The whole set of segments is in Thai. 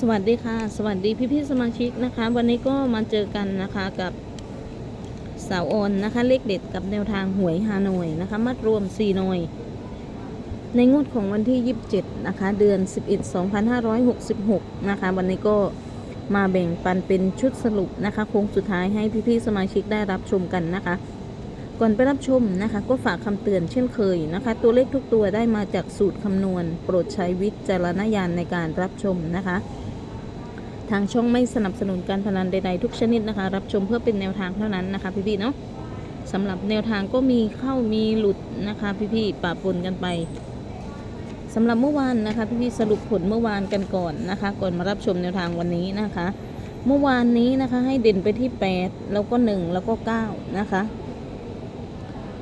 สวัสดีค่ะ สวัสดีพี่ๆสมาชิกนะคะ วันนี้ก็มาเจอกันนะคะกับสาวออนนะคะ เลขเด็ดกับแนวทางหวยฮานอยนะคะ มัดรวม4หน่วย ในงวดของวันที่ 27 นะคะ เดือน 11 2566 นะคะ วันนี้ก็มาแบ่งปันเป็นชุดสรุปนะคะโค้งสุดท้ายให้พี่ๆสมาชิกได้รับชมกันนะคะ ก่อนไปรับชมนะคะ ก็ฝากคำเตือนเช่นเคยนะคะ ตัวเลขทุกตัวได้มาจากสูตรคำนวณ โปรดใช้วิจารณญาณในการรับชมนะคะ ทางช่องไม่สนับสนุนการพนันใดๆทุกชนิดนะคะ รับชมเพื่อเป็นแนวทางเท่านั้นนะคะพี่ๆเนาะสำหรับแนวทางก็มีเข้ามีหลุดนะคะพี่ๆปะปนกันไปสำหรับเมื่อวานนะคะพี่ๆสรุปผลเมื่อวานกันก่อนนะคะ ก่อนมารับชมแนวทางวันนี้นะคะ เมื่อวานนี้นะคะให้เด่นไปที่ 8 แล้วก็ 1 แล้วก็ 9 นะคะ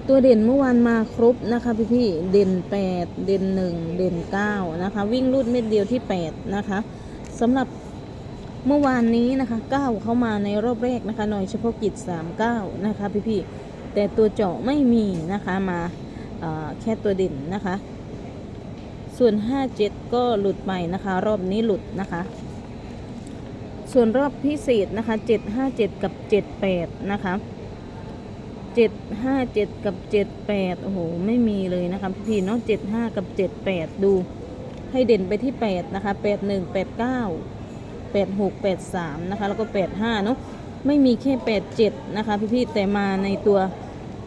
ตัวเด่นเมื่อวานมาครบนะคะพี่พี่ๆเด่น 8 เด่น 1 เด่น 9 นะคะ วิ่งรูดเม็ดเดียวที่ 8 นะคะสำหรับ เมื่อวานนี้นะคะ9เข้ามาในรอบแรกนะคะหน่อยเฉพาะกิจ39นะคะพี่พี่ๆแต่ตัวเจาะไม่มีนะคะมาแค่ตัวเด่นนะคะ ส่วน 57 ก็หลุดไปนะคะ รอบนี้หลุดนะคะ ส่วนรอบพิเศษนะคะ 757 กับ 78 นะคะเจ็ดห้าเจ็ดกับเจ็ดแปดโอ้โห ไม่มีเลยนะคะพี่ๆเนาะเจ็ดห้ากับเจ็ดแปดดูให้เด่นไปที่แปดนะคะแป ดหนึ่งแปดหกแปดสามนะคะ แล้วก็แปดห้าเนาะไม่มีแค่แปดเจ็ดนะคะ พี่ๆแต่มาในตัว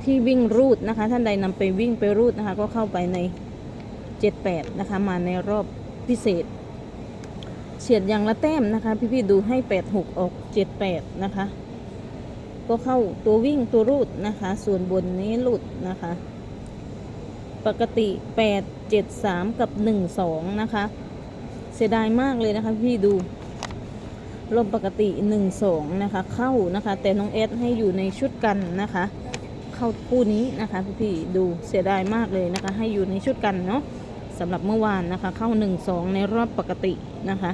ที่วิ่งรูดนะคะ ท่านใดนำไปวิ่งไปรูดนะคะ ก็เข้าไปในเจ็ดแปดนะคะ มาในรอบพิเศษ เฉียดอย่างละแต้มนะคะ พี่ๆดูให้แปดหกออกเจ็ดแปดนะคะ ก็เข้าตัววิ่งตัวรูดนะคะ ส่วนบนนี้หลุดนะคะปกติ 8 7 3 กับ 1 2 นะคะ เสียดายมากเลยนะคะพี่ดู ลมปกติ 1 2 นะคะ เข้านะคะ แต่น้องเอสให้อยู่ในชุดกันนะคะ เข้าคู่นี้นะคะพี่พี่ๆดูเสียดายมากเลยนะคะ ให้อยู่ในชุดกันเนาะสำหรับเมื่อวานนะคะ เข้า 1 2 ในรอบปกตินะคะ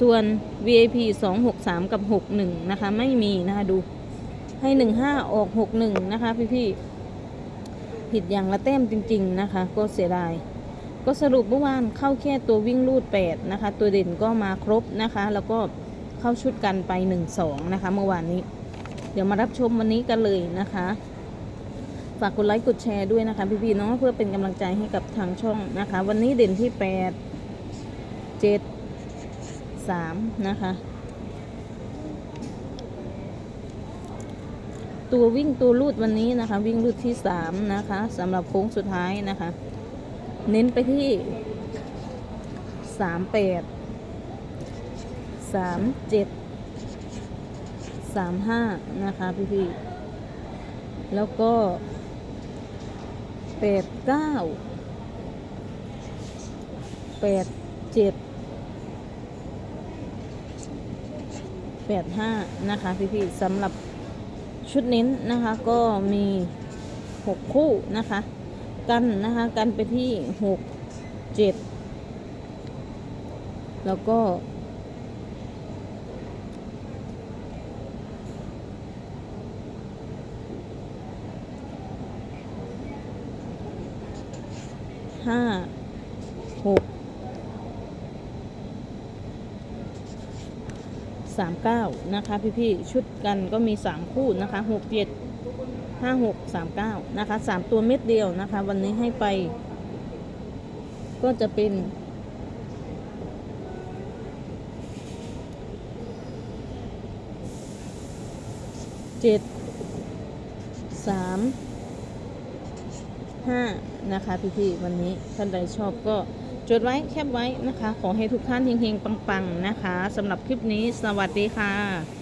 ส่วน VIP 263 กับ 61 นะคะ ไม่มีนะคะดูให้ 15 ออก 61 นะคะพี่ๆผิดอย่างละแต้มจริง ๆ นะคะ ก็เสียดาย ก็สรุปเมื่อวานเข้าแค่ตัววิ่งลูด8นะคะ ตัวเด่นก็มาครบนะคะ แล้วก็เข้าชุดกันไป 1-2 นะคะ เมื่อวานนี้ เดี๋ยวมารับชมวันนี้กันเลยนะคะ ฝากกดไลค์กดแชร์ด้วยนะคะพี่ๆเนาะเพื่อเป็นกำลังใจให้กับทางช่องนะคะ วันนี้เด่นที่ 8 7 3 นะคะ ตัววิ่งตัวรูดวันนี้นะคะ วิ่งรูดที่ 3 นะคะสำหรับโค้งสุดท้ายนะคะ เน้นไปที่38 37 35นะคะพี่ๆแล้วก็89 87 85นะคะพี่ๆสำหรับชุดเน้นนะคะก็มี6คู่นะคะ กันนะคะกันไปที่6 7แล้วก็ห้าหกสามเก้านะคะ พี่ ๆ ชุดกันก็มีสามคู่นะคะหกเจ็ด ห้าหกสามเก้านะคะสามตัวเม็ดเดียวนะคะ วันนี้ให้ไป ก็จะเป็น เจ็ดสามห้านะคะ พี่ๆวันนี้ท่านใดชอบก็จดไว้แคปไว้นะคะ ขอให้ทุกท่านเฮงๆ ปัง ๆ นะคะสำหรับคลิปนี้สวัสดีค่ะ